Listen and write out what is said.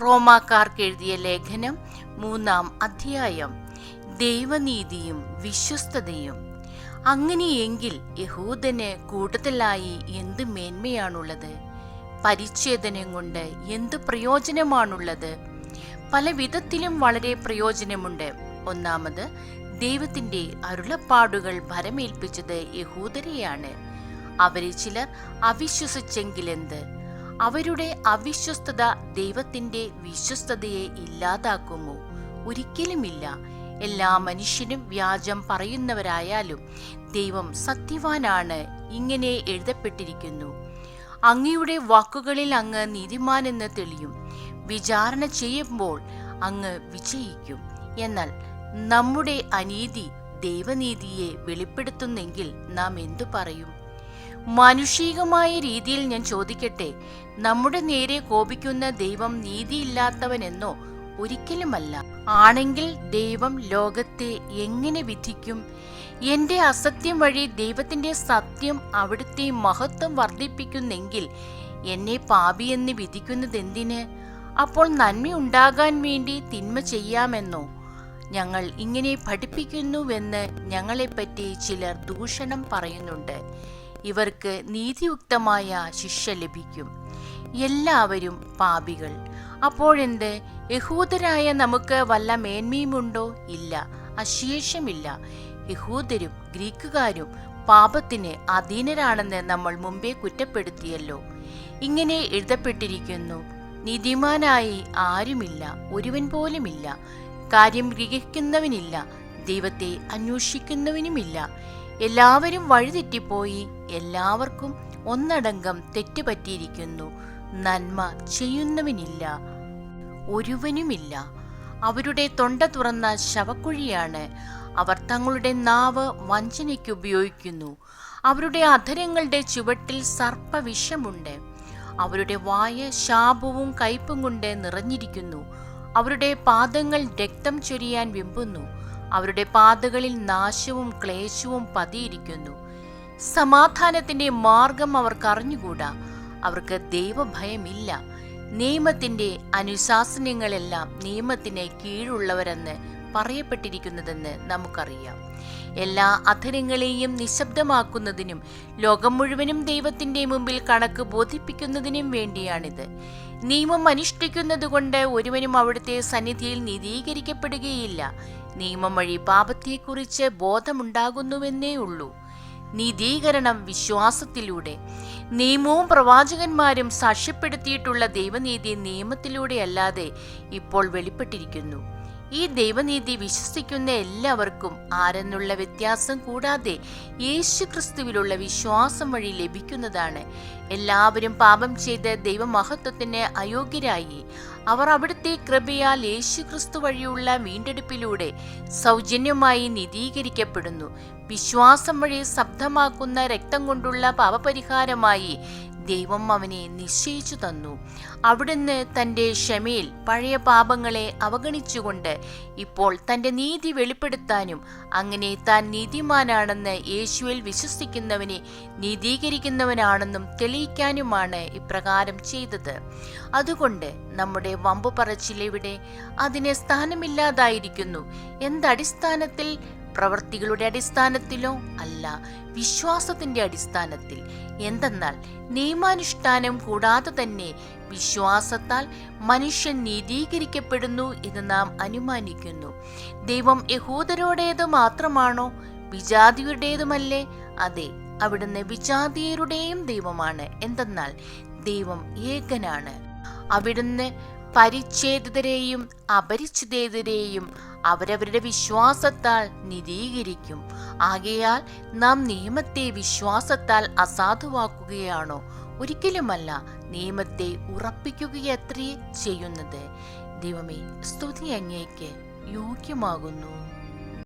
റോമാക്കാർക്ക് എഴുതിയ ലേഖനം മൂന്നാം അധ്യായം. ദൈവനീതിയും വിശ്വസ്തതയും. അങ്ങനെയെങ്കിൽ യഹൂദന് കൂടുതലായി എന്ത് മേന്മയാണുള്ളത്? പരിച്ഛേദനം കൊണ്ട് എന്ത് പ്രയോജനമാണുള്ളത്? പല വിധത്തിലും വളരെ പ്രയോജനമുണ്ട്. ഒന്നാമത് ദൈവത്തിന്റെ അരുളപ്പാടുകൾ ഭരമേൽപ്പിച്ചത് യഹൂദരെയാണ്. അവരെ ചിലർ അവിശ്വസിച്ചെങ്കിലെന്ത്? അവരുടെ അവിശ്വസ്തത ദൈവത്തിന്റെ വിശ്വസ്തതയെ ഇല്ലാതാക്കുമോ? ഒരിക്കലുമില്ല. എല്ലാ മനുഷ്യനും വ്യാജം പറയുന്നവരായാലും ദൈവം സത്യവാനാണ് ഇങ്ങനെ എഴുതപ്പെട്ടിരിക്കുന്നു. അങ്ങയുടെ വാക്കുകളിൽ അങ്ങ് നീതിമാനെന്ന് തെളിയും. വിചാരണ ചെയ്യുമ്പോൾ അങ്ങ് വിജയിക്കും. എന്നാൽ നമ്മുടെ അനീതി ദൈവനീതിയെ വെളിപ്പെടുത്തുന്നെങ്കിൽ നാം എന്തു പറയും? മാനുഷികമായ രീതിയിൽ ഞാൻ ചോദിക്കട്ടെ? നമ്മുടെ നേരെ കോപിക്കുന്ന ദൈവം നീതിയില്ലാത്തവനെന്നോ ഒരിക്കലുമല്ല. ആണെങ്കിൽ ദൈവം ലോകത്തെ എങ്ങനെ വിധിക്കും? എന്റെ അസത്യം വഴി ദൈവത്തിന്റെ സത്യം അവിടുത്തെ മഹത്വം വർദ്ധിപ്പിക്കുന്നെങ്കിൽ എന്നെ പാപിയെന്ന് വിധിക്കുന്നതെന്തിന്? അപ്പോൾ നന്മ ഉണ്ടാകാൻ വേണ്ടി തിന്മ ചെയ്യാമെന്നോ? ഞങ്ങൾ ഇങ്ങനെ പഠിപ്പിക്കുന്നുവെന്ന് ഞങ്ങളെപ്പറ്റി ചിലർ ദൂഷണം പറയുന്നുണ്ട്. ഇവർക്ക് നീതിയുക്തമായ ശിക്ഷ ലഭിക്കും. എല്ലാവരും പാപികൾ. അപ്പോഴെന്ത്? യഹൂദരായ നമുക്ക് വല്ല മേന്മയുമുണ്ടോ? ഇല്ല. അശേഷമില്ല. യഹൂദരും ഗ്രീക്കുകാരും പാപത്തിന് അധീനരാണെന്ന് നമ്മൾ മുമ്പേ കുറ്റപ്പെടുത്തിയല്ലോ. ഇങ്ങനെ എഴുതപ്പെട്ടിരിക്കുന്നു. നീതിമാനായി ആരുമില്ല. ഒരുവൻ പോലുമില്ല. കാര്യം ഗ്രഹിക്കുന്നവനില്ല. ദൈവത്തെ അന്വേഷിക്കുന്നവനുമില്ല. എല്ലാവരും വഴിതെറ്റിപ്പോയി. എല്ലാവർക്കും ഒന്നടങ്കം തെറ്റുപറ്റിയിരിക്കുന്നു. നന്മ ചെയ്യുന്നവനില്ല. ഒരുവനുമില്ല. അവരുടെ തൊണ്ട തുറന്ന ശവക്കുഴിയാണ്. അവർ തങ്ങളുടെ നാവ് വഞ്ചനയ്ക്ക് ഉപയോഗിക്കുന്നു. അവരുടെ അധരങ്ങളുടെ ചുവട്ടിൽ സർപ്പവിഷമുണ്ട്. അവരുടെ വായ ശാപവും കയ്പും കൊണ്ട് നിറഞ്ഞിരിക്കുന്നു. അവരുടെ പാദങ്ങൾ രക്തം ചൊരിയാൻ വെമ്പുന്നു. അവരുടെ പാതകളിൽ നാശവും ക്ലേശവും പതിയിരിക്കുന്നു. സമാധാനത്തിന്റെ മാർഗം അവർക്ക് അറിഞ്ഞുകൂടാ. അവർക്ക് ദൈവഭയമില്ല. നിയമത്തിന്റെ അനുശാസനങ്ങളെല്ലാം നിയമത്തിന് കീഴുള്ളവരെന്ന് പറയപ്പെട്ടിരിക്കുന്നതെന്ന് നമുക്കറിയാം. എല്ലാ അധരങ്ങളെയും നിശബ്ദമാക്കുന്നതിനും ലോകം മുഴുവനും ദൈവത്തിന്റെ മുമ്പിൽ കണക്ക് ബോധിപ്പിക്കുന്നതിനും വേണ്ടിയാണിത്. നിയമം അനുഷ്ഠിക്കുന്നതുകൊണ്ട് ഒരുവനും അവിടുത്തെ സന്നിധിയിൽ നീതീകരിക്കപ്പെടുകയില്ല. നിയമം വഴി പാപത്തെക്കുറിച്ച് ബോധമുണ്ടാകുന്നുവെന്നേ ഉള്ളൂ നീതീകരണം വിശ്വാസത്തിലൂടെ. നിയമവും പ്രവാചകന്മാരും സാക്ഷ്യപ്പെടുത്തിയിട്ടുള്ള ദൈവനീതി നിയമത്തിലൂടെയല്ലാതെ ഇപ്പോൾ വെളിപ്പെട്ടിരിക്കുന്നു. ഈ ദൈവനീതി വിശ്വസിക്കുന്ന എല്ലാവർക്കും ആരെന്നുള്ള വ്യത്യാസം കൂടാതെ യേശു ക്രിസ്തുവിലുള്ള വിശ്വാസം വഴി ലഭിക്കുന്നതാണ്. എല്ലാവരും പാപം ചെയ്ത് ദൈവമഹത്വത്തിന് അയോഗ്യരായി. അവർ അവിടുത്തെ കൃപയാൽ യേശു ക്രിസ്തു വഴിയുള്ള വീണ്ടെടുപ്പിലൂടെ സൗജന്യമായി നിതീകരിക്കപ്പെടുന്നു. വിശ്വാസം വഴി ശബ്ദമാക്കുന്ന രക്തം കൊണ്ടുള്ള പാപപരിഹാരമായി ദൈവം അവനെ നിശ്ചയിച്ചു തന്നു. അവിടുന്ന് തന്റെ ക്ഷമയിൽ പഴയ പാപങ്ങളെ അവഗണിച്ചുകൊണ്ട് ഇപ്പോൾ തന്റെ നീതി വെളിപ്പെടുത്താനും അങ്ങനെ താൻ നീതിമാനാണെന്ന് യേശുവിൽ വിശ്വസിക്കുന്നവനെ നീതീകരിക്കുന്നവനാണെന്നും തെളിയിക്കാനുമാണ് ഇപ്രകാരം ചെയ്തത്. അതുകൊണ്ട് നമ്മുടെ വമ്പു പറച്ചിലെവിടെ അതിന് സ്ഥാനമില്ലാതായിരിക്കുന്നു. എന്തടിസ്ഥാനത്തിൽ പ്രവൃത്തികളുടെ അടിസ്ഥാനത്തിലോ അല്ല വിശ്വാസത്തിന്റെ അടിസ്ഥാനത്തിൽ. എന്തെന്നാൽ നിയമാനുഷ്ഠാനം കൂടാതെ തന്നെ വിശ്വാസത്താൽ മനുഷ്യൻ നീതീകരിക്കപ്പെടുന്നു എന്ന് നാം അനുമാനിക്കുന്നു. ദൈവം യഹൂദരോടേത് മാത്രമാണോ? വിജാതിയുടേതുമല്ലേ? അതെ അവിടുന്ന് വിജാതീയരുടെയും ദൈവമാണ്. എന്തെന്നാൽ ദൈവം ഏകനാണ്. അവിടുന്ന് പരിച്ഛേദിതരെയും അപരിച്ഛിതരെയും അവരവരുടെ വിശ്വാസത്താൽ നിരീകരിക്കും. ആകയാൽ നാം നിയമത്തെ വിശ്വാസത്താൽ അസാധുവാക്കുകയാണോ? ഒരിക്കലുമല്ല നിയമത്തെ ഉറപ്പിക്കുകയത്രേ ചെയ്യുന്നത്. ദൈവമേ സ്തുതി അങ്ങേക്ക് യോഗ്യമാകുന്നു.